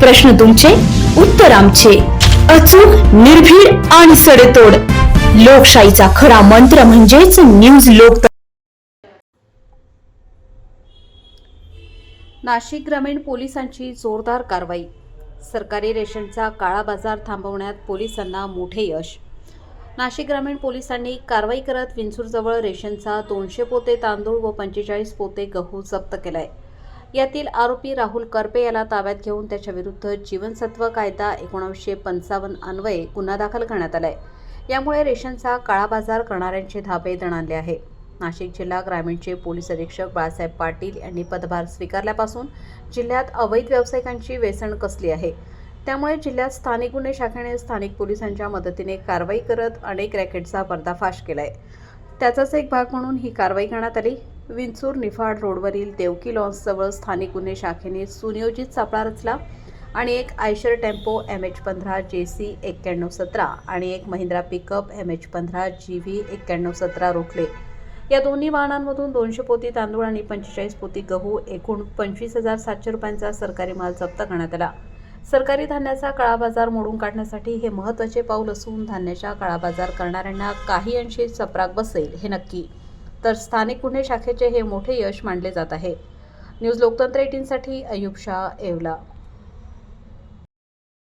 प्रश्न तुमचे उत्तर आमचे. अचूक निर्भीड आणि सडेतोड. लोकशाहीचा खरा मंत्र म्हणजेच न्यूज लोक नाशिक ग्रामीण पोलिसांची जोरदार कारवाई. सरकारी रेशनचा काळा बाजार थांबवण्यात पोलिसांना मोठे यश. नाशिक ग्रामीण पोलिसांनी कारवाई करत विंचूरजवळ रेशनचा दोनशे पोते तांदूळ व पंचेचाळीस पोते गहू जप्त केलाय. यातील आरोपी राहुल करपे याला ताब्यात घेऊन त्याच्याविरुद्ध जीवनसत्व कायदा एकोणावीसशे पंचावन्न अन्वये गुन्हा दाखल करण्यात आलाय. यामुळे रेशनचा काळा बाजार करणाऱ्यांचे धाबे दणाणले आहे. नाशिक जिल्हा ग्रामीणचे पोलीस अधीक्षक बाळासाहेब पाटील यांनी पदभार स्वीकारल्यापासून जिल्ह्यात अवैध व्यावसायिकांची वेसण कसली आहे? त्यामुळे जिल्ह्यात स्थानिक गुन्हे शाखेने स्थानिक पोलिसांच्या मदतीने कारवाई करत अनेक रॅकेटचा पर्दाफाश केलाय. त्याचाच एक भाग म्हणून ही कारवाई करण्यात आली. विंचूर निफाड रोडवरील देवकी लॉन्सजवळ स्थानिक गुन्हे शाखेने सुनियोजित सापळा रचला आणि एक आयशर टेम्पो एम एच पंधरा जे सी एक्क्याण्णव सतरा आणि एक महिंद्रा पिकअप एम एच पंधरा जी व्ही एक्क्याण्णव सतरा रोखले. या दोन्ही वाहनांमधून दोनशे पोती तांदूळ आणि पंचेचाळीस पोती गहू एकूण पंचवीस हजार सातशे रुपयांचा सरकारी माल जप्त करण्यात आला. सरकारी धान्याचा काळाबाजार मोडून काढण्यासाठी हे महत्त्वाचे पाऊल असून धान्याचा काळाबाजार करणाऱ्यांना काही अंशी चपराक बसेल हे नक्की. तर स्थानिक गुन्हे शाखेचे हे मोठे यश मानले जात आहे. न्यूज लोकतंत्र एटीनसाठी अयुब शाह येवला.